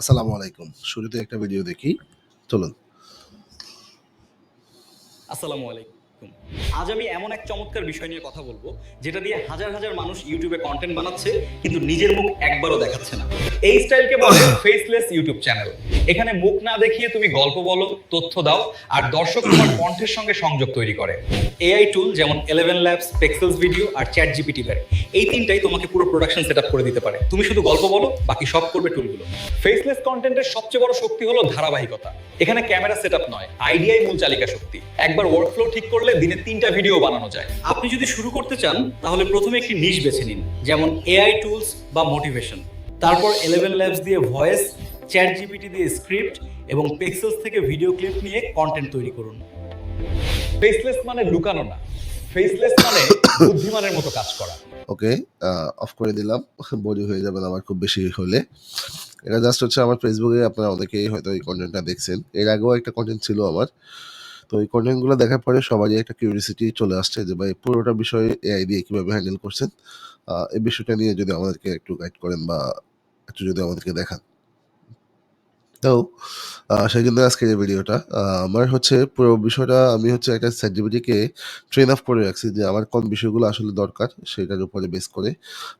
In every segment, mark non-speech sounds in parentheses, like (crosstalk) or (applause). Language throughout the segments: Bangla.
আসসালামু আলাইকুম। শুরুতে একটা ভিডিও দেখি। চলুন। আসসালামু আলাইকুম। আজ আমি এমন এক চমৎকার বিষয় নিয়ে কথা বলব, যেটা দিয়ে হাজার হাজার মানুষ ইউটিউবে কন্টেন্ট বানাচ্ছে, কিন্তু নিজের মুখ একবারও দেখাচ্ছে না। এই স্টাইলকে বলে ফেসলেস ইউটিউব চ্যানেল এখানে মুখ না দেখিয়ে তুমি গল্প বলো, তথ্য দাও, আর দর্শক তোমার কণ্ঠের সঙ্গে সংযোগ তৈরি করে। এআই টুল যেমন ইলেভেন ল্যাবস পেক্সেলস ভিডিও আর চ্যাট জিপিটি বের এই তিনটাই তোমাকে পুরো প্রোডাকশন সেট করে দিতে পারে। তুমি শুধু গল্প বলো, বাকি সব করবে টুলগুলো ফেসলেস কন্টেন্টের সবচেয়ে বড় শক্তি হলো ধারাবাহিকতা। এখানে ক্যামেরা সেটআপ নয় আইডিয়াই মূল চালিকা শক্তি। একবার ওয়ার্কফ্লো ঠিক করলে দিনে তিনটা ভিডিও বানানো যায় আপনি যদি শুরু করতে চান তাহলে প্রথমে একটি নিশ বেছে নিন যেমন এআই টুলস বা মোটিভেশন তারপর ইলেভেন ল্যাবস দিয়ে ভয়েস চ্যাট জিপিটি দিয়ে স্ক্রিপ্ট এবং পেক্সেলস থেকে ভিডিও ক্লিপ নিয়ে কন্টেন্ট তৈরি করুন ফেসলেস মানে লুকানো না ফেসলেস মানে (coughs) বুদ্ধিমানের মতো কাজ করা ওকে, অফ করে দিলাম। (laughs) বোরিং হয়ে যাবেন আমার খুব বেশি হলে। এটা জাস্ট হচ্ছে আমার ফেসবুকে আপনারা অনেকেই হয়তো এই কনটেন্টটা দেখছেন। এর আগেও একটা কনটেন্ট ছিল আমার। তো এই কনটেন্টগুলো দেখার পরে সবাই একটা কিউরিয়াসিটি চলে আসছে যে, ভাই, পুরোটা বিষয় এআই দিয়ে কীভাবে হ্যান্ডেল করছেন? এই বিষয়টা নিয়ে যদি আমাদেরকে একটু গাইড করেন বা একটু যদি আমাদেরকে দেখান। তো আ সেজন্য আজকের এই ভিডিওটা। আমার হচ্ছে পুরো বিষয়টা আমি হচ্ছে একটা ChatGPT ট্রেন অফ করে রাখছি যে আমার কোন বিষয়গুলো আসলে দরকার সেটার উপরে বেস করে।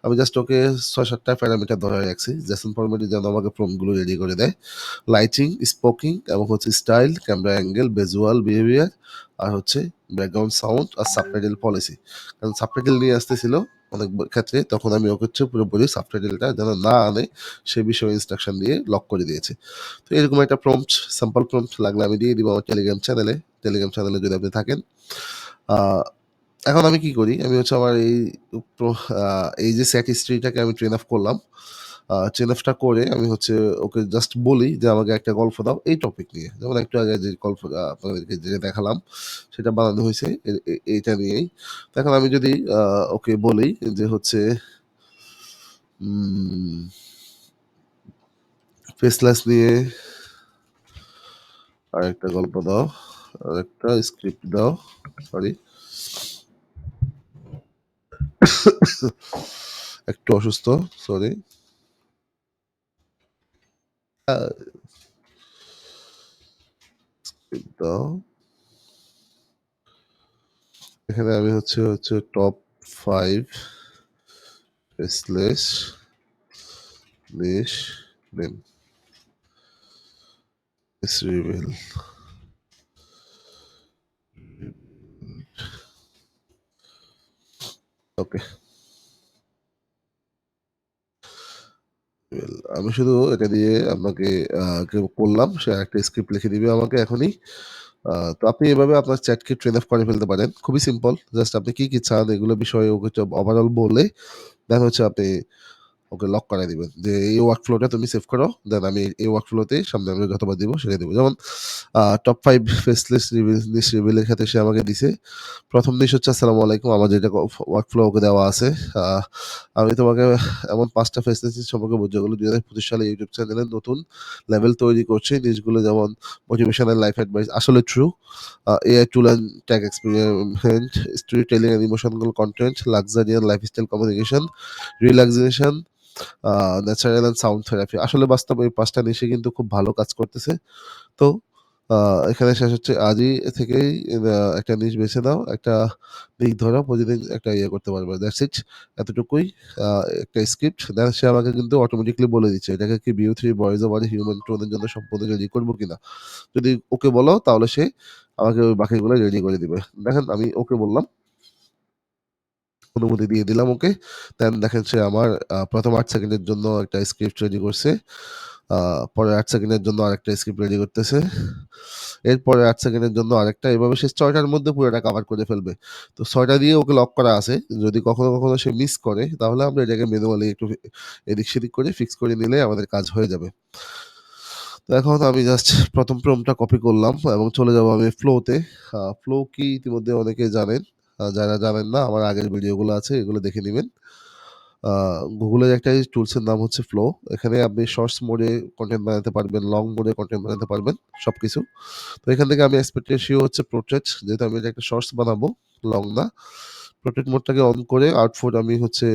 আমি জাস্ট ওকে ৬-৭ টা প্যারামিটার ধরে রাখছি। JSON ফরম্যাটে যেন আমাকে প্রম্পটগুলো রেডি করে দেয়। লাইটিং, স্পোকিং এবং হচ্ছে style, camera angle, visual behaviour আর হচ্ছে ব্যাকগ্রাউন্ড সাউন্ড আর সাবটাইটেল পলিসি। কারণ সাবটাইটেল নিয়ে আসতেছিল অনেক ক্ষেত্রে তখন আমি ওকে হচ্ছে পুরোপুরি সাবটাইটেলটা যেন না আনে, সে বিষয়ে ইনস্ট্রাকশন দিয়ে লক করে দিয়েছে তো এরকম একটা প্রম্পট স্যাম্পল প্রম্পট লাগলে আমি দিয়ে দিব আমার টেলিগ্রাম চ্যানেলে। টেলিগ্রাম চ্যানেলে যদি আপনি থাকেন। এখন আমি কি করি? আমি হচ্ছে আমার এই এই যে স্যাট হিস্ট্রিটাকে আমি ট্রেন অফ করলাম। অফটা করে আমি হচ্ছে ওকে জাস্ট বলি যে আমাকে একটা গল্প দাও এই টপিক নিয়ে। যেমন একটু আগে যে গল্প আপনাদেরকে যেটা দেখালাম সেটা বানানো এ এইটা নিয়েই। এখন আমি যদি ওকে বলি যে হচ্ছে ফেসলেস নিয়ে আরেকটা গল্প দাও। আর একটা স্ক্রিপ্ট দাও। সরি। (coughs) একটু অসুস্থ, সরি। দাও। এখানে আমি হচ্ছে হচ্ছে top 5 faceless niche name. Reveal. Okay. Well আমি শুধু এটা দিয়ে আপনাকে করলাম সে একটা স্ক্রিপ্ট লিখে দিবে আমাকে এখনই। তো আপনি এভাবে আপনার চ্যাটকে ট্রেন অফ করে ফেলতে পারেন। খুবই সিম্পল। জাস্ট আপনি কী কী চান এগুলো বিষয়ে ওকে ওভারঅল বলে দেন হচ্ছে আপনি ওকে লক করায় দিবেন। যে এই ওয়ার্কফ্লোটা তুমি সেভ করো। দেন আমি এই ওয়ার্কফ্লোতে সামনে আমি যতবার দিব সেটা দেবো যেমন top five faceless niche reveal ক্ষেত্রে সে আমাকে দিছে। ১ম নিশ হচ্ছে আসসালামু আলাইকুম আমার যেটা ওয়ার্ক ফ্লো ওকে দেওয়া আছে। আমি তোমাকে এমন ৫ টা ফেসলেস সম্পর্কে বলছি যেগুলো ২০২৫ সালে ইউটিউব চ্যানেলে নতুন লেভেল তৈরি করছে। নিশগুলো যেমন মোটিভেশনাল লাইফ অ্যাডভাইস আসলে true. AI tool and tech experiment, storytelling and emotional content, luxurious lifestyle communication, relaxation, natural and sound therapy. আসলে বাস্তবে এই ৫ টা নিশে কিন্তু খুব ভালো কাজ করতেছে। তো এখানে শেষ হচ্ছে আজই থেকেই একটা নিশ বেছে নাও। একটা দিক ধরো প্রতিদিন একটা ইয়ে করতে পারবে। That's it. এতটুকুই। একটা স্ক্রিপ্ট দেন সে আমাকে কিন্তু অটোমেটিক্যালি বলে দিচ্ছে, এটাকে কি view 3 voice over human tone জন্য সম্পূর্ণ রেডি করব কিনা। যদি ওকে বলো, তাহলে সে আমাকে ওই বাকিগুলো রেডি করে দিবে। দেখেন, আমি ওকে বললাম। অনুমতি দিয়ে দিলাম ওকে। দেন দেখেন সে আমার প্রথম আট সেকেন্ডের জন্য একটা স্ক্রিপ্ট রেডি করছে। আ পরের ৮ সেকেন্ডের জন্য আরেকটা স্ক্রিপ্ট রেডি করতেছে। এরপরে আট সেকেন্ডের জন্য আরেকটা এভাবে সে ৬ টার মধ্যে পুরোটা কভার করে ফেলবে। তো ৬ টা দিয়ে ওকে লক করা আছে। যদি কখনো, কখনো সে মিস করে তাহলে আমরা এটাকে ম্যানুয়ালি একটু এদিক সেদিক করে ফিক্স করে নিলে আমাদের কাজ হয়ে যাবে। তো এখন আমি জাস্ট ১ম প্রম্পটটা কপি করলাম এবং চলে যাব আমি ফ্লোতে। ফ্লো কি ইতিমধ্যে অনেকে জানেন। যারা জানেন না আমার আগের ভিডিওগুলো আছে এগুলো দেখে নেবেন গুগলের একটা টুলসের নাম হচ্ছে ফ্লো। এখানে আপনি শর্টস মোডে কন্টেন্ট বানাতে পারবেন, লং মোডে কন্টেন্ট বানাতে পারবেন সব কিছু তো এখান থেকে আমি এক্সপেক্ট রেশিও হচ্ছে পোর্ট্রেট যেহেতু আমি একটা শর্টস বানাবো, লং না। পোর্ট্রেট মোডটাকে অন করে আউটফুট আমি হচ্ছে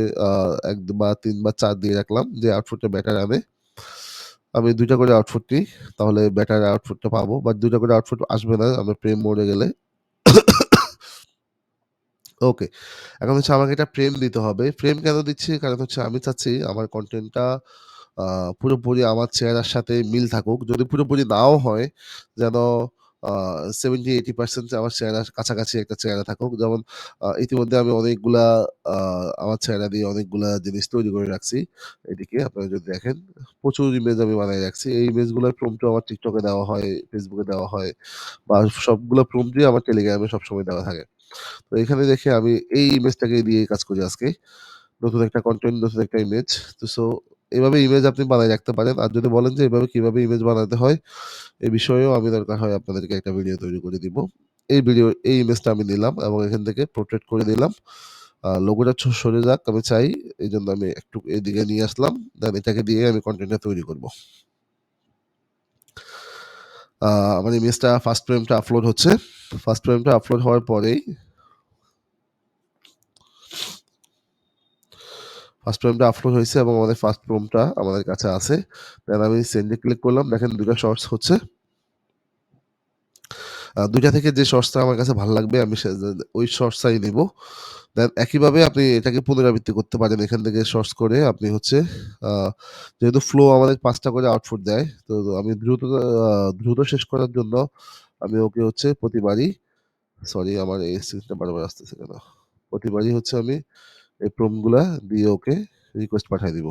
এক ১ বা ৩ বা ৪ দিয়ে রাখলাম যে আউটফুটটা ব্যাটার আনে। আমি দুইটা করে আউটপুট নিই। তাহলে ব্যাটার আউটফুটটা পাবো। বাট ২ টা করে আউটফুট আসবে না আমরা প্রেম মোডে গেলে। ওকে। এখন হচ্ছে আমাকে এটা ফ্রেম দিতে হবে। ফ্রেম কেন দিচ্ছি? কারণ হচ্ছে আমি চাচ্ছি আমার কনটেন্টটা পুরোপুরি আমার চেহারার সাথে মিল থাকুক। যদি পুরোপুরি নাও হয় যেন আ 70-80% আমার চেহারার কাছাকাছি একটা চেহারা থাকুক। যেমন ইতিমধ্যে আমি অনেকগুলা আমার চেহারা দিয়ে অনেকগুলা জিনিস তৈরি করে রাখছি। এদিকে আপনারা যদি দেখেন প্রচুর ইমেজ আমি বানায় রাখছি। এই ইমেজগুলোর প্রম্পট আমার এ দেওয়া হয়, এ দেওয়া হয় বা সবগুলো প্রম্পটই আমার Telegram এ সবসময় দেওয়া থাকে। তো এখানে দেখে আমি এই ইমেজটাকে দিয়ে কাজ করি আজকে। নতুন একটা কন্টেন্ট নতুন একটা ইমেজ। তো সো এভাবে ইমেজ আপনি বানায় রাখতে পারেন। আর যদি বলেন যে এভাবে কীভাবে ইমেজ বানাতে হয়, এ বিষয়েও আমি দরকার হয় আপনাদেরকে একটা ভিডিও তৈরি করে দিব। এই ভিডিও এই ইমেজটা আমি নিলাম এবং এখান থেকে পোর্ট্রেট করে দিলাম। আ লোগোটা সরে যাক আমি চাই। এই জন্য আমি একটু এদিকে নিয়ে আসলাম। দেন এটাকে দিয়ে আমি কনটেন্টটা তৈরি করব। আমার ইমেজটা ফার্স্ট ফ্রেমটা আপলোড হচ্ছে। ফার্স্ট ফ্রেমটা আপলোড হওয়ার পরেই ফার্স্ট ফ্রেমটা আপলোড হয়েছে এবং আমাদের ফার্স্ট ফ্রেমটা আমাদের কাছে আছে। দেন আমি সেন্ডে ক্লিক করলাম। দেখেন ২ টা শর্টস হচ্ছে। আ ২ টা থেকে যে শর্টসটা আমার কাছে ভালো লাগবে, আমি ওই শর্টসটাই নিবো। দেন একইভাবে আপনি এটাকে পুনরাবৃত্তি করতে পারেন। এখান থেকে শর্টস করে আপনি হচ্ছে যেহেতু ফ্লো আমাদের পাঁচটা করে আউটপুট দেয়। তো আমি দ্রুত দ্রুত শেষ করার জন্য আমি ওকে হচ্ছে প্রতিবারই সরি আমার এই স্ক্রিনটা বারবার আসতেছে কেন? প্রতিবারই হচ্ছে আমি এই প্রম্পটগুলা দিয়ে ওকে রিকোয়েস্ট পাঠায় দিব।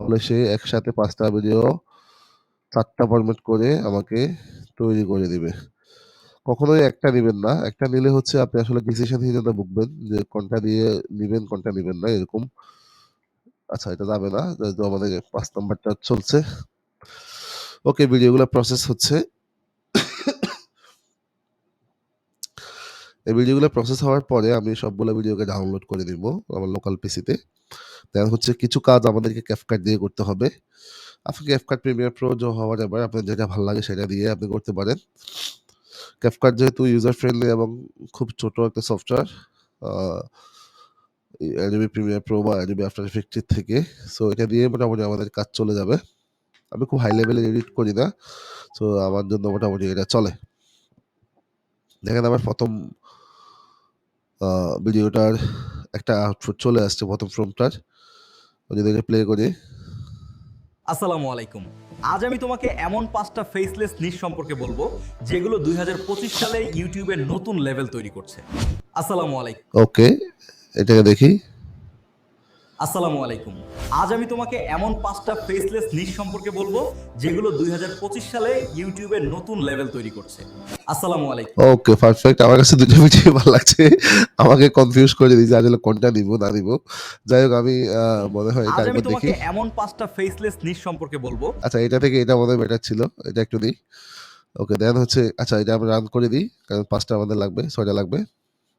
তাহলে সে একসাথে পাঁচটা ভিডিও ৪ টা ফরমেট করে আমাকে তৈরি করে দিবে। কখনোই একটা নিবেন না। একটা নিলে হচ্ছে আপনি আসলে ডিসিশনহীনতায় ভুগবেন যে কোনটা দিয়ে নিবেন, কোনটা নিবেন না এরকম। আচ্ছা এটা যাবে না। যেহেতু আমাদের পাঁচ নম্বরটা চলছে। ওকে ভিডিওগুলো প্রসেস হচ্ছে। এই ভিডিওগুলো প্রসেস হওয়ার পরে আমি সবগুলো ভিডিওকে ডাউনলোড করে নিব আমার লোকাল পিসিতে। দেন হচ্ছে কিছু কাজ আমাদেরকে CapCut দিয়ে করতে হবে। আপনি ক্যাফকার্ট প্রিমিয়ার প্রো যে য হোয়াটএভার আপনার যেটা ভালো লাগে সেটা দিয়ে আপনি করতে পারেন। CapCut যেহেতু ইউজার ফ্রেন্ডলি এবং খুব ছোট একটা সফটওয়্যার Adobe Premiere Pro বা Adobe আফটার Effects থেকে। সো এটা দিয়ে মোটামুটি আমাদের কাজ চলে যাবে। আমি খুব হাই লেভেলে এডিট করি না। সো আমার জন্য মোটামুটি এটা চলে। দেখেন আমার ১ম আ ভিডিওটার একটা আউটপুট চলে আসছে ১ম ফ্রেমটার। যদি প্লে করি। আসসালামু আলাইকুম। আজ আমি তোমাকে এমন পাঁচটা ফেসলেস নিশ সম্পর্কে বলব যেগুলো ২০২৫ সালে ইউটিউবের নতুন লেভেল তৈরি করছে। আসসালামু আলাইকুম। ওকে এটাকে দেখি। আসসালামু আলাইকুম। আজ আমি তোমাকে এমন পাঁচটা ফেসলেস নিশ সম্পর্কে বলব যেগুলো ২০২৫ সালে এর নতুন লেভেল তৈরি করছে। আসসালামু আলাইকুম। Okay perfect. আমার কাছে ২ টা ভিডিও ভালো লাগছে। আমাকে কনফিউজ করে দিয়েছে আসলে কোনটা নিবো না নিবো। যাই হোক আমি মনে হয় এটা আমি তোমাকে। এমন পাঁচটা ফেসলেস নিশ সম্পর্কে বলব আচ্ছা এটা থেকে এটা মনে বেটার ছিল। এটা একটু দিই। ওকে দেন হচ্ছে আচ্ছা এটা আমরা রান করে দিই। কারণ পাঁচটা আমাদের লাগবে, ৬ টা লাগবে।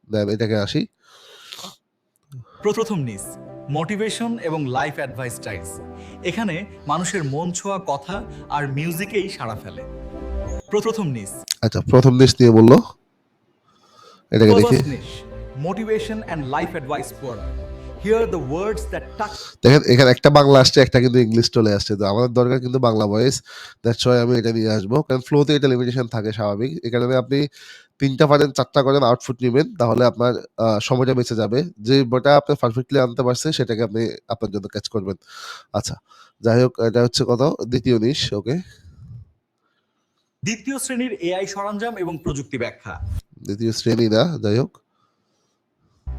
দেন এটাকে আসি। প্রথম নিজ মোটিভেশন এবং লাইফ অ্যাডভাইস স্টাইলস এখানে মানুষের মন ছোঁয়া কথা আর মিউজিকেই সাড়া ফেলে। প্রথম নিস আচ্ছা প্রথম নিস নিয়ে বলল। এটাকে দেখি। Motivation and life advice word here the words that touch দেখেন এখানে একটা বাংলা আসছে, একটা কিন্তু ইংলিশ চলে আসছে। তো আমাদের দরকার কিন্তু বাংলা ভয়েস। দ্যাটস হোয়াই আমি এটা নিয়ে আসব। কারণ ফ্লোতে এটা লিমিটেশন থাকে স্বাভাবিক। কারণে আপনি ৩ টা পারেন, ৪ টা করেন আউটপুট নিবেন। তাহলে আপনার সময়টা বেঁচে যাবে। যে বটা আপনি পারফেক্টলি আনতে পারছে সেটাকে আপনি আপনার জন্য ক্যাচ করবেন। আচ্ছা যাই হোক এটা হচ্ছে কত? দ্বিতীয় নিশ ওকে। দ্বিতীয় শ্রেণির এআই সরঞ্জাম এবং প্রযুক্তি ব্যাখ্যা দ্বিতীয় শ্রেণি না যাই হোক।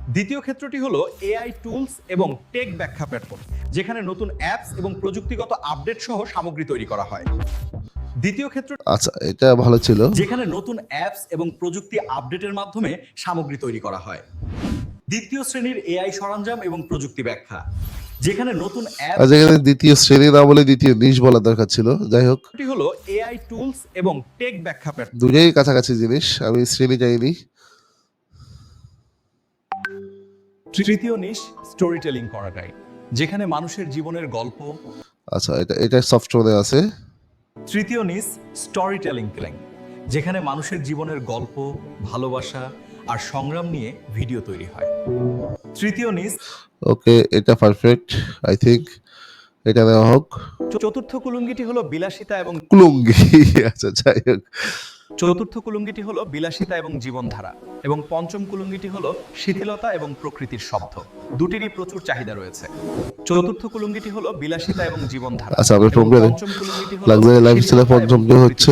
দ্বিতীয় ক্ষেত্রটি হলো এআই টুলস এবং টেক ব্যাখ্যা প্ল্যাটফর্ম যেখানে নতুন অ্যাপস এবং প্রযুক্তিগত আপডেট সহ সামগ্রী তৈরি করা হয় দ্বিতীয় ক্ষেত্র আচ্ছা এটা ভালো ছিল। যেখানে নতুন অ্যাপস এবং প্রযুক্তি আপডেটের মাধ্যমে সামগ্রী তৈরি করা হয় দ্বিতীয় শ্রেণির এআই সরঞ্জাম এবং প্রযুক্তি ব্যাখ্যা যেখানে নতুন অ্যাপ যেখানে ২য় শ্রেণি না বলে ২য় নিশ বলা দরকার ছিল। যাই হোক এটি হলো এআই টুলস এবং টেক ব্যাখ্যা প্ল্যাটফর্ম দুটোই কাছাকাছি জিনিস। আমি শ্রেণি চাইনি। তৃতীয় নিশ স্টোরি টেলিং করাটাই যেখানে মানুষের জীবনের গল্প। আচ্ছা এটা এটা সফটওয়্যারে আছে। তৃতীয় নিস স্টোরি টেলিং ক্লিং যেখানে মানুষের জীবনের গল্প ভালোবাসা আর সংগ্রাম নিয়ে ভিডিও তৈরি হয়। তৃতীয় নিস ওকে এটা পারফেক্ট আই থিংক এটা নেওয়া হোক। চতুর্থ কুলুঙ্গিটি হলো বিলাসিতা এবং কুলুঙ্গি আচ্ছা যাই হোক। চতুর্থ কুলুঙ্গিটি হলো বিলাসিতা এবং জীবনধারা এবং পঞ্চম কুলুঙ্গিটি হলো শিথিলতা এবং প্রকৃতির শব্দ। দুটিরই প্রচুর চাহিদা রয়েছে। চতুর্থ কুলুঙ্গিটি হলো বিলাসিতা এবং জীবনধারা আচ্ছা, আমরা পঞ্চম কুলুঙ্গিটি হলো পঞ্চমটি হচ্ছে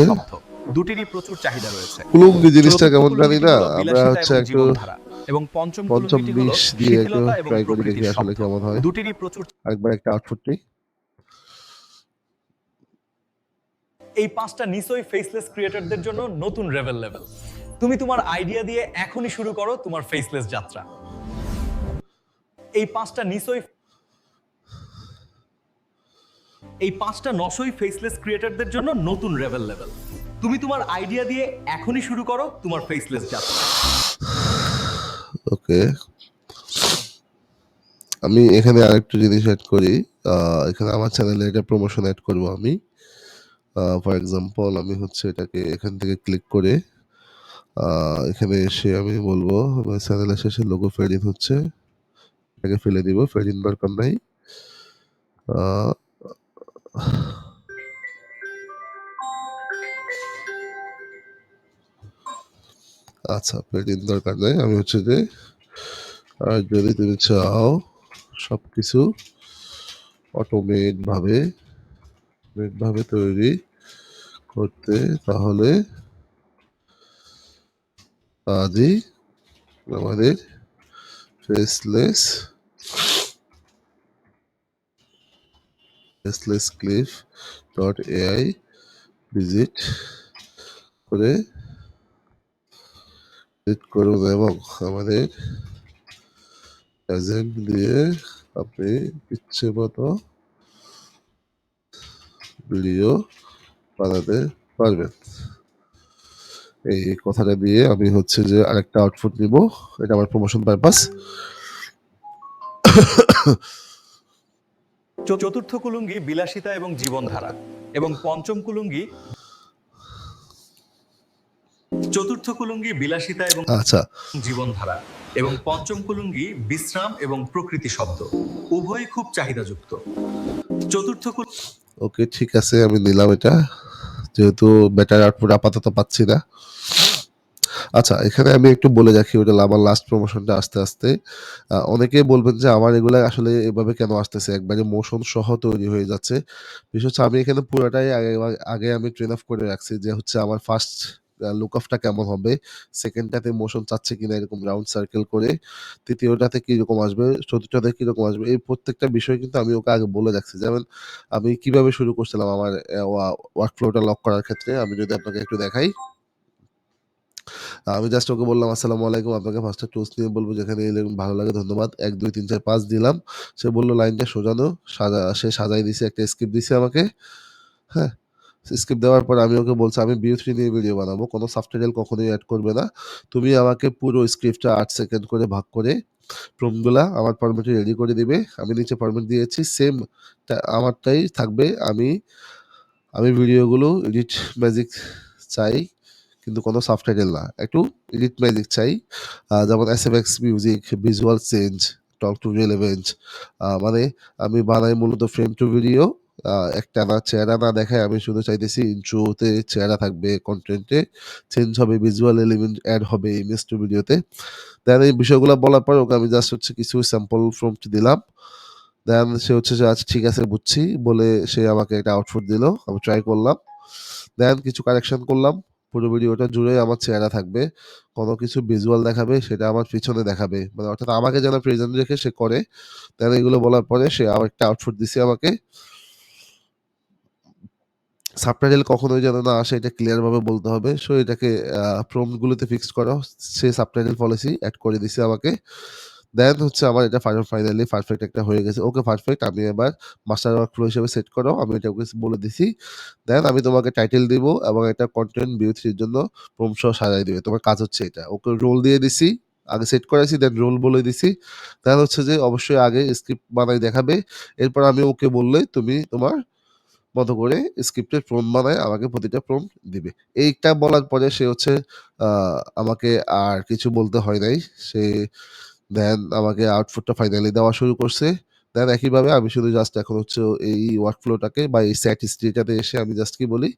দুটিরই প্রচুর চাহিদা রয়েছে। কুলুঙ্গি জিনিসটা কেমন জানি না আমরা হচ্ছে একটু এবং পঞ্চম পঞ্চম কুলুঙ্গিটি হলো দিয়ে একটু ট্রাই করে দেখি প্রকৃতির আসলে শব্দ। কেমন হয়। দুটিরই প্রচুর একবার একটা আউটফুট নিই এই পাঁচটা নিশ্চয়ই ফেসলেস ক্রিয়েটরদের জন্য নতুন রেভেল লেভেল তুমি তোমার আইডিয়া দিয়ে এখনই শুরু করো তোমার ফেসলেস যাত্রা। এই পাঁচটা নিশ্চয়ই এই পাঁচটা নশই ফেসলেস ক্রিয়েটরদের জন্য নতুন রেভেল লেভেল তুমি তোমার আইডিয়া দিয়ে এখনই শুরু করো তোমার ফেসলেস যাত্রা। ওকে আমি এখানে আরেকটু জিনিস অ্যাড করি। এখানে আমার চ্যানেলে এটা প্রমোশন অ্যাড করব আমি। ফর এক্সাম্পল আমি হচ্ছে এটাকে এখান থেকে ক্লিক করে এখানে এসে আমি বলব চ্যানেলে শেষে লোগো ফেডিন হচ্ছে। এটাকে ফেলে দিব ফেডিন দরকার নাই। আচ্ছা ফেডিন দরকার নাই। আমি হচ্ছে যে আর যদি তুমি চাও সব কিছু অটোমেট ভাবে অটোমেট ভাবে তৈরি। করতে, তাহলে আজই আমাদের faceless faceless clip dot AI visit করে ভিজিট করুন এবং আমাদের এজেন্ট দিয়ে আপনি ইচ্ছে মতো ভিডিও বানাতে পারবেন। এই কথাটা দিয়ে আমি হচ্ছে যে আরেকটা আউটপুট নিব এটা আমার প্রমোশন পারপাস চতুর্থ কুলুঙ্গি বিলাসিতা এবং জীবনধারা এবং পঞ্চম কুলুঙ্গি চতুর্থ কুলুঙ্গি বিলাসিতা এবং আচ্ছা। জীবনধারা এবং পঞ্চম কুলুঙ্গি বিশ্রাম এবং প্রকৃতি শব্দ। উভয়ই খুব চাহিদাযুক্ত। চতুর্থ কুল ওকে ঠিক আছে আমি নিলাম এটা। যেহেতু বেটার আউটপুট আপাতত পাচ্ছি না। আচ্ছা এখানে আমি একটু বলে রাখি, ওটা আমার লাস্ট প্রমোশনটা আস্তে আস্তে। অনেকেই বলবেন যে আমার এগুলা আসলে এভাবে কেন আসতেছে? একবারে মোশন সহ তৈরি হয়ে যাচ্ছে। বিশেষ হচ্ছে আমি এখানে পুরোটাই আগে আগে আমি ট্রেন অফ করে রাখছি যে হচ্ছে আমার ফার্স্ট লুক কেমন হবে? সেকেন্ডটাতে মোশন চাচ্ছে কিনা এরকম রাউন্ড সার্কেল করে। তৃতীয়টাতে কীরকম আসবে? চতুর্থটাতে কীরকম আসবে? এই প্রত্যেকটা বিষয় কিন্তু আমি ওকে আগে বলে রাখছি। যেমন আমি কীভাবে শুরু করছিলাম আমার ওয়ার্ক ফ্লোটা লক করার ক্ষেত্রে? আমি যদি আপনাকে একটু দেখাই। আমি জাস্ট ওকে বললাম, আসসালামু আলাইকুম, আপনাকে ফার্স্টে টুলস নিয়ে বলব যেখানে এলে ভালো লাগে, ধন্যবাদ। এক, দুই, তিন, চার, পাঁচ দিলাম। সে বলল, লাইনটা সোজানো। সাজা, সে সাজাই দিছে, একটা স্ক্রিপ্ট দিছে আমাকে। হ্যাঁ। স্ক্রিপ্ট দেওয়ার পর আমি ওকে বলছি, আমি বিউ থ্রি নিয়ে ভিডিও বানাবো। কোনো সফটওয়্যার কখনোই অ্যাড করবে না। তুমি আমাকে পুরো স্ক্রিপ্টটা আট সেকেন্ড করে ভাগ করে প্রমগুলা আমার ফরম্যাটে রেডি করে দিবে। আমি নিচে ফরম্যাট দিয়েছি। সেম আমারটাই থাকবে। আমি আমি ভিডিওগুলো এডিট ম্যাজিক চাই, কিন্তু কোনো সাবটাইটেল না। একটু এডিট ম্যাজিক চাই। যেমন S F X music visual change talk to relevant মানে আমি বানাই মূলত ফ্রেম টু ভিডিও একটা না চেহারা না দেখায় আমি শুধু চাইতেছি ইন্ট্রোতে চেহারা থাকবে কন্টেন্টে চেঞ্জ হবে ভিজুয়াল এলিমেন্ট অ্যাড হবে ইমেজ টু ভিডিওতে দেন এই বিষয়গুলো বলার পর ওকে আমি জাস্ট হচ্ছে কিছু স্যাম্পল ফ্রমট দিলাম। দেন সে হচ্ছে যে আচ্ছা ঠিক আছে, বুঝছি। বলে সে আমাকে একটা আউটপুট দিল, আমি ট্রাই করলাম। দেন কিছু কারেকশন করলাম, পুরো ভিডিওটা জুড়ে আমার চেহারা থাকবে, কোনো কিছু ভিজুয়াল দেখাবে, সেটা আমার পিছনে দেখাবে। মানে অর্থাৎ আমাকে যেন প্রেজেন্ট রেখে সে করে। দেন এগুলো বলার পরে সে আবার একটা আউটফুট দিছে আমাকে। সাবটাইটেল কখনোই যেন না আসে, এটা ক্লিয়ার ভাবে বলতে হবে। সো এটাকে প্রমগুলোতে ফিক্সড করো। সে সাবটাইটেল পলিসি অ্যাড করে দিছে আমাকে। দেন হচ্ছে আমার এটা ফাইনালি পারফেক্ট একটা হয়ে গেছে। ওকে পারফেক্ট আমি এবার মাস্টার ওয়ার্ক ফ্লো হিসেবে সেট করো। আমি এটা ওকে বলে দিছি। দেন আমি তোমাকে টাইটেল দিব এবং এটা কন্টেন্ট ভিউ থ্রির জন্য প্রম সহ সাজাই দিবে। তোমার কাজ হচ্ছে এটা। ওকে রোল দিয়ে দিছি, আগে সেট করেছি দেন রোল বলে দিছি। দেন হচ্ছে যে অবশ্যই আগে স্ক্রিপ্ট বানাই দেখাবে। এরপর আমি ওকে বললে তুমি তোমার মতো করে স্ক্রিপ্টের প্রম বানায়, আমাকে প্রতিটা প্রম দিবে। এইটা বলার পরে সে হচ্ছে আমাকে আর কিছু বলতে হয় নাই। সে দেন আমাকে আউটপুটটা ফাইনালি দেওয়া শুরু করছে। দেন একইভাবে আমি শুধু জাস্ট এখন হচ্ছে এই ওয়ার্ক ফ্লোটাকে বা এই স্যাট হিস্ট্রিটাতে এসে আমি জাস্ট কি বলি,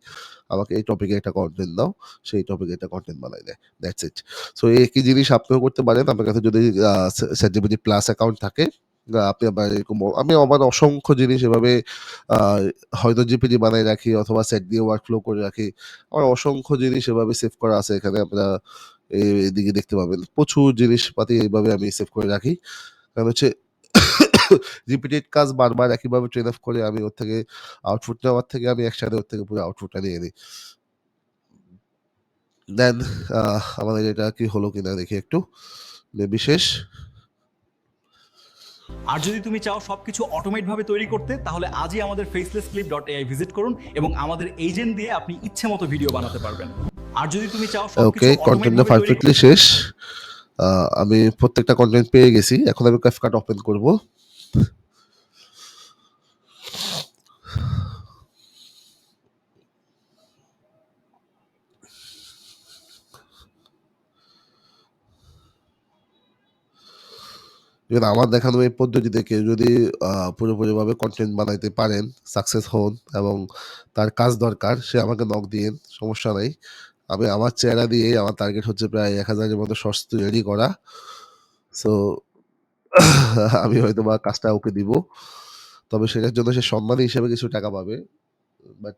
আমাকে এই টপিকে একটা কন্টেন্ট দাও। সেই টপিকে একটা কন্টেন্ট বানাই দেয়। দ্যাটস ইট সো এই একই জিনিস আপনিও করতে পারেন। আপনার কাছে যদি স্যাটজিপিটি প্লাস অ্যাকাউন্ট থাকে আপনি আবার এরকম আমি আমার অসংখ্য জিনিস এভাবে হয়তো জিপিটি বানাই রাখি অথবা সেট দিয়ে ওয়ার্ক ফ্লো করে রাখি। আমার অসংখ্য জিনিস এভাবে সেভ করা আছে এখানে। আপনারা এদিকে দেখতে পাবেন। প্রচুর জিনিসপাতি এইভাবে আমি সেভ করে রাখি। কারণ হচ্ছে রিপিটেড কাজ বারবার একইভাবে ট্রেন অফ করে আমি ওর থেকে আউটপুট নেওয়ার থেকে আমি একসাথে ওর থেকে পুরো আউটপুটটা নিয়ে নিই। দেন আমাদের এটা কি হলো কিনা দেখি একটু। বিশেষ আর যদি তুমি চাও সবকিছু অটোমেট ভাবে তৈরি করতে তাহলে আজই আমাদের faceless clip dot AI visit করুন এবং আমাদের এজেন্ট দিয়ে আপনি ইচ্ছে মতো ভিডিও বানাতে পারবেন। আর যদি তুমি চাও ওকে কন্টেন্ট কন্টেন্টটা পারফেক্টলি শেষ। আমি প্রত্যেকটা কন্টেন্ট পেয়ে গেছি। এখন আমি ক্যাফকাট ওপেন করব। এবার আমার দেখানো এই পদ্ধতিতে কেউ যদি পুরোপুরিভাবে কন্টেন্ট বানাইতে পারেন সাকসেস হন এবং তার কাজ দরকার, সে আমাকে নক দিয়েন, সমস্যা নাই। আমি আমার চেহারা দিয়ে আমার টার্গেট হচ্ছে প্রায় এক হাজারের মতো শর্টস রেডি করা। সো (laughs) আমি হয়তো বা কাজটা ওকে দিব। তবে সেটার জন্য সে সম্মানী হিসেবে কিছু টাকা পাবে। বাট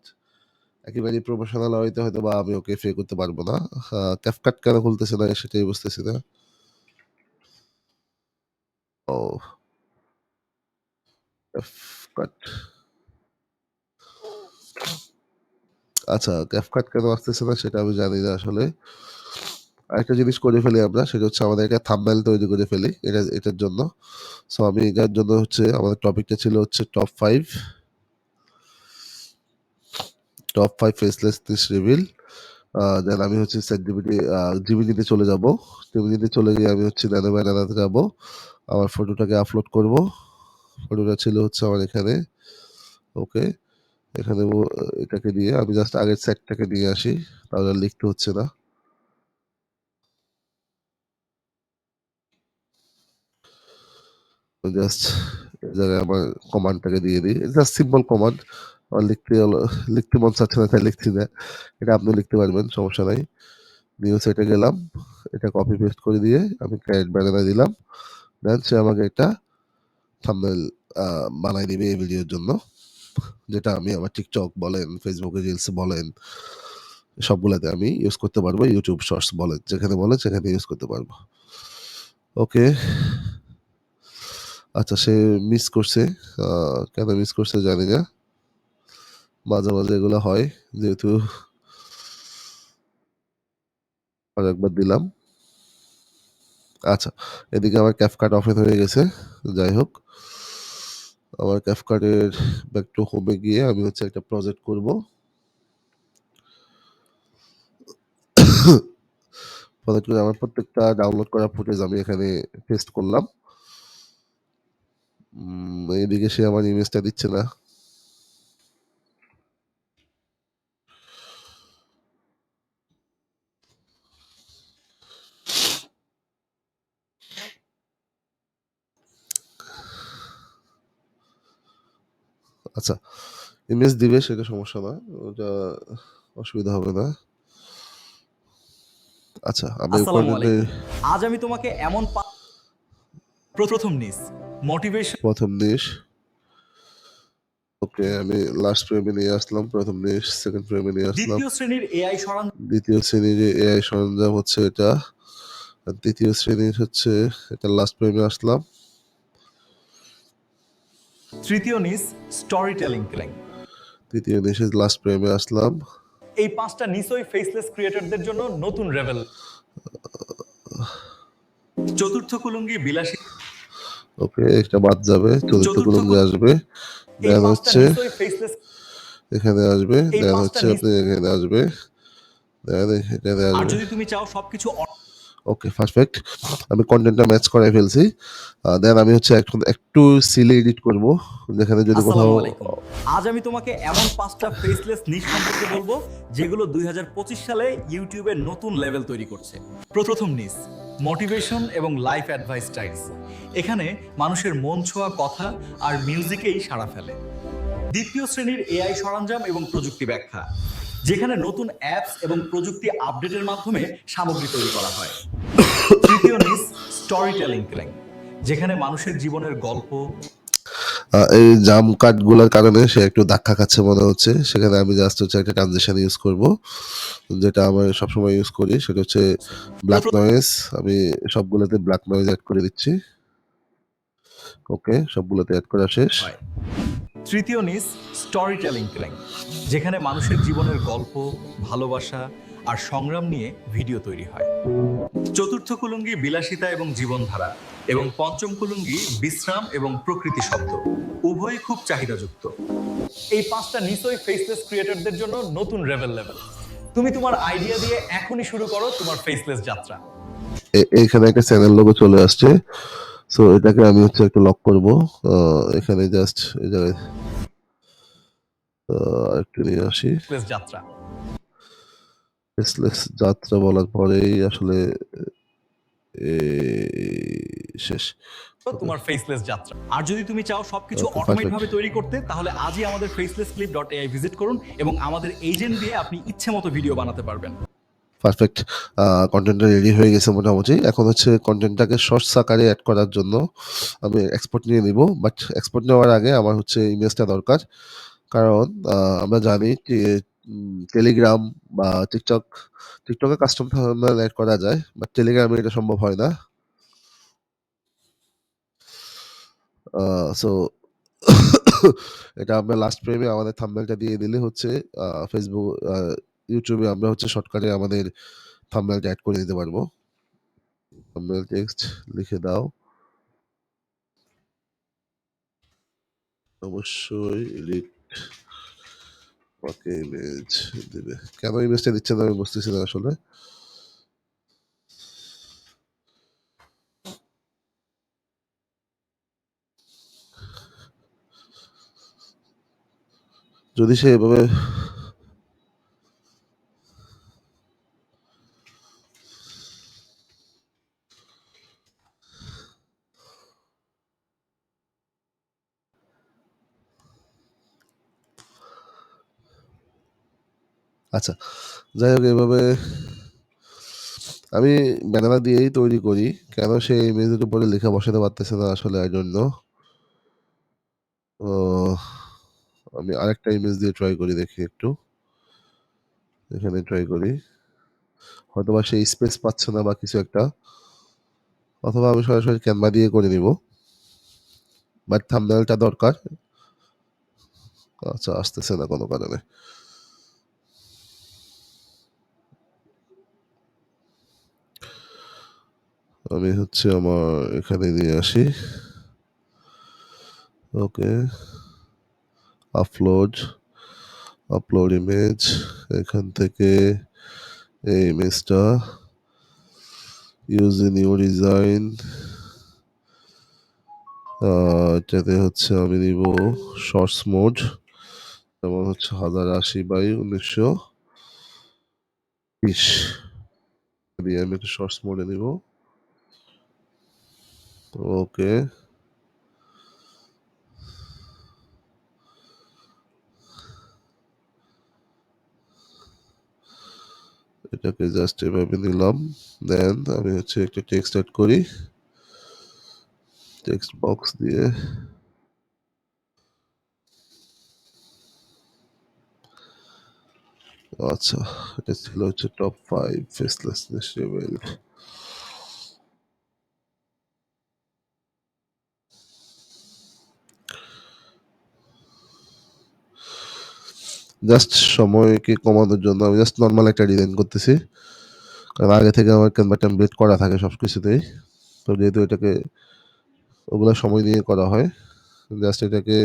একেবারে প্রফেশনাল হয়তো হয়তো বা আমি ওকে পে করতে পারব না। ক্যাফকাট কেন খুলতেছে না, সেটাই বুঝতেছি না। ও ক্যাফকাট আচ্ছা ক্যাফকাট কেন আসতেছে না সেটা আমি জানি না আসলে। আরেকটা জিনিস করে ফেলি আমরা, সেটা হচ্ছে আমাদের একটা থাম্বনেল তৈরি করে ফেলি, এটা, এটার জন্য। সো আমি এটার জন্য হচ্ছে আমাদের টপিকটা ছিল হচ্ছে top five top five faceless this reveal then আমি হচ্ছে চলে যাব। জিবিটিতে চলে গিয়ে আমি হচ্ছে ন্যানো ব্যানানাতে যাব। আমার ফটোটাকে আপলোড করব। ফটোটা ছিল হচ্ছে আমার এখানে। ওকে এখানে এটাকে দিয়ে আমি জাস্ট আগের সেটটাকে নিয়ে আসি, তাহলে লিখতে হচ্ছে না। জাস্ট জায়গায় আমার কমান্ডটাকে দিয়ে দিই। জাস্ট সিম্পল কমান্ড আমার লিখতে হলো- লিখতে মন চাচ্ছে না, তাই লিখছি না। এটা আপনি লিখতে পারবেন, সমস্যা নাই। নিউ সেটে গেলাম, এটা কপি পেস্ট করে দিয়ে আমি ক্যারেট ব্যানানা দিলাম। দেন সে আমাকে একটা থাম্বনেল বানাই দিবে এই ভিডিওর জন্য, যেটা আমি আমার টিকটক বলেন ফেসবুকে রিলস বলেন, সবগুলাতে আমি ইউজ করতে পারব ইউটিউব শর্টস বলেন, যেখানে বলেন সেখানে ইউজ করতে পারব। ওকে আচ্ছা সে মিস করছে কেন মিস করছে জানি না। মাঝে মাঝে এগুলো হয়, যেহেতু আর একবার দিলাম। আচ্ছা এদিকে আমার ক্যাফ কার্ড ওপেন হয়ে গেছে, যাই হোক। আমার ক্যাফ কার্ডের ব্যাক টু হোমে গিয়ে আমি হচ্ছে একটা প্রজেক্ট করব। প্রজেক্ট করে আমার প্রত্যেকটা ডাউনলোড করা ফুটেজ আমি এখানে পেস্ট করলাম। এদিকে সে আমার ইমেজটা দিচ্ছে না। আচ্ছা ইমেজ দিবে সেটা সমস্যা না ওটা অসুবিধা হবে না। আচ্ছা আমি আজ আমি তোমাকে এমন প্রথম নিস। মোটিভেশন প্রথম দেশ ওকে আমি লাস্ট ফ্রেমে নিয়ে আসলাম প্রথম দেশ সেকেন্ড ফ্রেমে নিয়ে আসলাম। দ্বিতীয় শ্রেণির এআই সরঞ্জাম দ্বিতীয় শ্রেণির এআই সরঞ্জাম হচ্ছে এটা আর তৃতীয় শ্রেণির হচ্ছে এটা লাস্ট ফ্রেমে আসলাম। তৃতীয় নিস স্টোরি টেলিং ক্লিং তৃতীয় দেশে লাস্ট ফ্রেমে আসলাম। এই পাঁচটা নিশ্চয়ই ফেসলেস ক্রিয়েটরদের জন্য নতুন লেভেল চতুর্থ কুলুঙ্গি বিলাসী। ওকে একটা বাদ যাবে। চতুর্থ কুলঙ্গে কুল- আসবে। দেন হচ্ছে এখানে আসবে। দেন পাঁচটা হচ্ছে আপনি এখানে আসবে। দেন এখানে আর আসবে। যদি তুমি চাও সবকিছু ওকে পারফেক্ট আমি কনটেন্টটা ম্যাচ করাই ফেলছি। দেন আমি হচ্ছে এখন একটু সিলে এডিট করব। যেখানে যদি কোথাও আজ আমি তোমাকে এমন পাঁচটা ফেসলেস নিশ সম্পর্কে বলব যেগুলো দুই সালে ইউটিউবে নতুন লেভেল তৈরি করছে। প্রথম নিস মোটিভেশন এবং লাইফ অ্যাডভাইস স্টাইলস এখানে মানুষের মন ছোঁয়া কথা আর মিউজিকেই সাড়া ফেলে। দ্বিতীয় শ্রেণির এআই সরঞ্জাম এবং প্রযুক্তি ব্যাখ্যা। যেখানে নতুন অ্যাপস এবং প্রযুক্তি আপডেটের মাধ্যমে সামগ্রী তৈরি করা হয়। তৃতীয় নিস স্টোরি টেলিং যেখানে মানুষের জীবনের গল্প। এই জাম কাটগুলোর কারণে সে একটু ধাক্কা খাচ্ছে মনে হচ্ছে। সেখানে আমি জাস্ট হচ্ছে একটা ট্রানজেকশন ইউজ করব। যেটা আমার সবসময় ইউজ করি সেটা হচ্ছে ব্ল্যাক নয়েজ আমি সবগুলোতে ব্ল্যাক নয়েজ অ্যাড করে দিচ্ছি। ওকে সবগুলোতে অ্যাড করা শেষ। তৃতীয় নিস স্টোরি টেলিং ক্ল্যাং যেখানে মানুষের জীবনের গল্প, ভালোবাসা আর সংগ্রাম নিয়ে ভিডিও তৈরি হয়। চতুর্থ কুলুঙ্গি বিলাসিতা এবং জীবনধারা এবং পঞ্চম কুলুঙ্গি বিশ্রাম এবং প্রকৃতি শব্দ, উভয়ই খুব চাহিদাযুক্ত। এই পাঁচটা নিশ্চয়ই ফেসলেস ক্রিয়েটরদের জন্য নতুন রেভেল লেভেল তুমি তোমার আইডিয়া দিয়ে এখনই শুরু করো তোমার ফেসলেস যাত্রা। এখানে একটা চ্যানেল লোগো চলে আসছে। সো এটাকে আমি হচ্ছে একটু লক করব। এখানে জাস্ট এই জায়গায় একটু নিয়ে আসি। ফেসলেস যাত্রা। যাত্রা বলার পরেই আসলে শেষ। তোমার ফেসলেস যাত্রা। আর যদি তুমি চাও সবকিছু Okay, অটোমেট perfect. ভাবে তৈরি করতে তাহলে আজই আমাদের এআই ভিজিট করুন এবং আমাদের এজেন্ট দিয়ে আপনি ইচ্ছে মতো ভিডিও বানাতে পারবেন। পারফেক্ট কন্টেন্টটা রেডি হয়ে গেছে মোটামুটি। এখন হচ্ছে কন্টেন্টটাকে শর্টস আকারে অ্যাড করার জন্য আমি এক্সপোর্ট নিয়ে নিব। বাট এক্সপোর্ট নেওয়ার আগে আমার হচ্ছে ইমেজটা দরকার। কারণ আমরা জানি টেলিগ্রাম বা টিকটক টিকটকে কাস্টম থাম্বনেল অ্যাড করা যায় বাট টেলিগ্রামে এটা সম্ভব হয় না। সো (coughs) এটা আমরা লাস্ট ফ্রেমে আমাদের থাম্বনেলটা দিয়ে দিলে হচ্ছে ফেসবুক ইউটিউবে আমরা হচ্ছে শর্টকাটে আমাদের থাম্বনেলটা অ্যাড করে দিতে পারব। থাম্বনেল টেক্সট লিখে দাও। অবশ্যই এডিট আমাকে ইমেজ দেবে। কেন ইমেজটা দিচ্ছে না আমি বুঝতেছি না আসলে। যদি সে এভাবে আচ্ছা যাই হোক, এভাবে আমি ব্যানানা দিয়েই তৈরি করি। কেন সে ইমেজের উপরে লেখা বসাতে পারতেছে না আসলে ডোন্ট নো আমি আরেকটা ইমেজ দিয়ে ট্রাই করি, দেখি একটু। এখানে ট্রাই করি। হয়তোবা সে স্পেস পাচ্ছে না বা কিছু একটা। অথবা আমি সরাসরি ক্যানভা দিয়ে করে নিব। বাট থাম্বনেলটা দরকার। আচ্ছা আসতেছে না কোনো কারণে। আমি হচ্ছে আমার এখানে নিয়ে আসি। ওকে। আপলোড আপলোড ইমেজ এখান থেকে এই ইমেজটা ইউজ ইন ইউর ডিজাইন এটাতে হচ্ছে আমি নিব শর্টস মোড যেমন হচ্ছে হাজার আশি বাই উনিশশো বিশ। দিয়ে আমি একটু শর্টস মোডে নিব। ওকে এটাকে জাস্ট এভাবে নিলাম। দেন আমি হচ্ছে একটা টেক্সট অ্যাড করি। টেক্সট বক্স দিয়ে। আচ্ছা এটা ছিল হচ্ছে top five facelessness level just সময়কে কমানোর জন্য আমি জাস্ট নর্মাল একটা ডিজাইন করতেছি। কারণ আগে থেকে আমার ক্যানভা টেমপ্লেট করা থাকে সব কিছুতেই তো যেহেতু এটাকে ওগুলো সময় নিয়ে করা হয়, জাস্ট এটাকে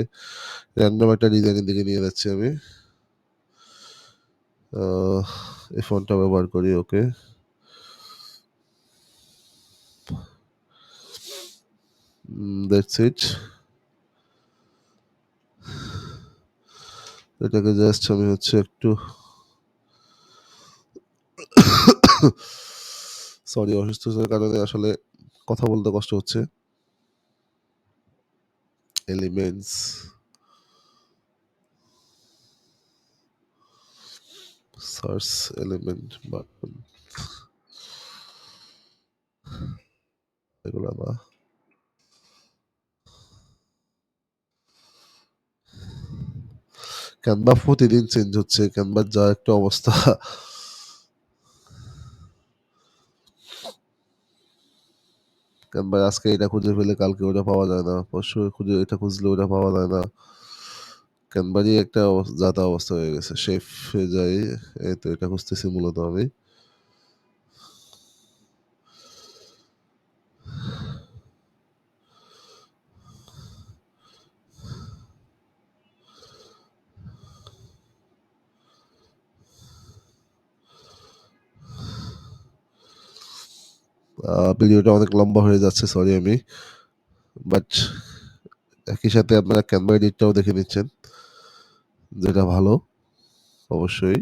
র্যান্ডম একটা ডিজাইনের দিকে নিয়ে যাচ্ছি আমি। এই ফোনটা ব্যবহার করি, ওকে। দ্যাটস ইট এটাকে জাস্ট আমি হচ্ছে একটু সরি অসুস্থতার কারণে আসলে কথা বলতে কষ্ট হচ্ছে। এলিমেন্টস সার্চ এলিমেন্ট বাটন এগুলো না ক্যানভা প্রতিদিন চেঞ্জ হচ্ছে ক্যানভার যা একটা অবস্থা। ক্যানভার আজকে এটা খুঁজে ফেলে কালকে ওটা পাওয়া যায় না, পরশু খুঁজে এটা খুঁজলে ওটা পাওয়া যায় না। ক্যানভারই একটা যাতা অবস্থা হয়ে গেছে শেফ হয়ে যায় এই তো এটা খুঁজতেছি মূলত আমি। ভিডিওটা অনেক লম্বা হয়ে যাচ্ছে সরি আমি। বাট একই সাথে আপনারা ক্যানভা এডিটটাও দেখে নিচ্ছেন, যেটা ভালো, অবশ্যই।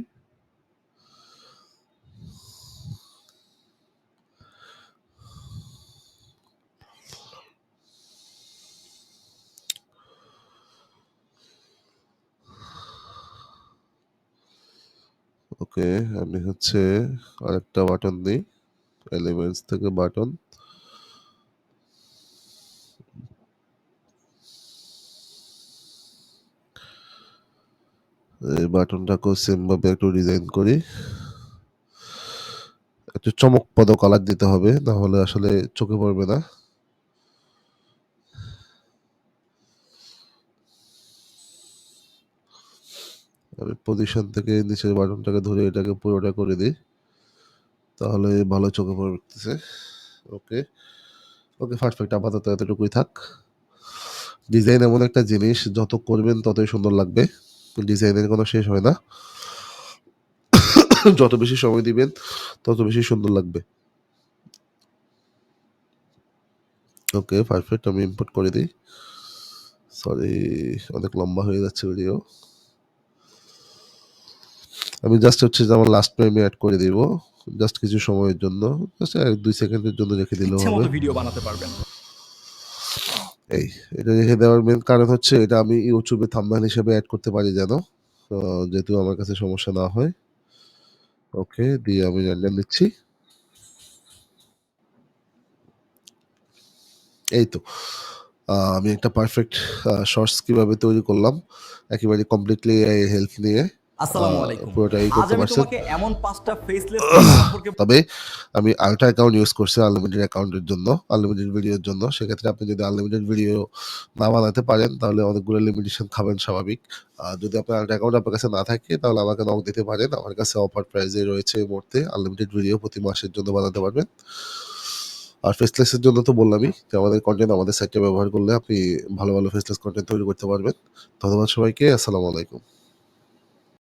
ওকে আমি হচ্ছে আরেকটা বাটন দিই। এলিমেন্টস থেকে বাটন এই বাটনটাকেও সেম ভাবে একটু ডিজাইন করি। একটু চমকপ্রদ কালার দিতে হবে, না হলে আসলে চোখে পড়বে না। আমি পজিশন থেকে নিচের বাটনটাকে ধরে এটাকে পুরোটা করে দিই। তাহলে ভালো চোখে পড়তেছে ওকে ওকে পারফেক্ট আপাতত এতটুকুই থাক। ডিজাইন এমন একটা জিনিস, যত করবেন ততই সুন্দর লাগবে। ডিজাইনের কোনো শেষ হয় না। (coughs) যত বেশি সময় দিবেন, তত বেশি সুন্দর লাগবে। ওকে পারফেক্ট আমি ইম্পোর্ট করে দিই। সরি অনেক লম্বা হয়ে যাচ্ছে ভিডিও আমি জাস্ট হচ্ছে যে আমার লাস্ট টাইমে অ্যাড করে দিব জাস্ট কিছু সময়ের জন্য জাস্ট এক দুই সেকেন্ডের জন্য রেখে দিলেও হবে। ভিডিও বানাতে পারবেন। এই এটা রেখে দেওয়ার মেন কারণ হচ্ছে এটা আমি ইউটিউবে থাম্বনেল হিসেবে অ্যাড করতে পারি যেন যেহেতু আমার কাছে সমস্যা না হয়। ওকে দিয়ে আমি র্যান্ডাম দিচ্ছি এই তো আমি একটা পারফেক্ট শর্টস কীভাবে তৈরি করলাম একেবারে কমপ্লিটলি হেলথ নিয়ে। আসসালামু আলাইকুম। পুরোটা এই আজ করতে পারছেন? এমন পাঁচটা ফেসলেস (clears throat) তবে আমি আলট্রা অ্যাকাউন্ট ইউজ করছি আনলিমিটেড অ্যাকাউন্টের জন্য আনলিমিটেড ভিডিওর জন্য। সেক্ষেত্রে আপনি যদি আনলিমিটেড ভিডিও না বানাতে পারেন তাহলে অনেকগুলো লিমিটেশন খাবেন স্বাভাবিক। আর যদি আপনার আলট্রা অ্যাকাউন্ট আপনার কাছে না থাকে তাহলে আমাকে নক দিতে পারেন। আমার কাছে অফার প্রাইজে রয়েছে এই মুহূর্তে। আনলিমিটেড ভিডিও প্রতি মাসের জন্য বানাতে পারবেন। আর ফেসলেসের জন্য তো বললামই যে আমাদের কন্টেন্ট আমাদের সাইটে ব্যবহার করলে আপনি ভালো ভালো ফেসলেস কন্টেন্ট তৈরি করতে পারবেন। ধন্যবাদ সবাইকে আসসালামু আলাইকুম।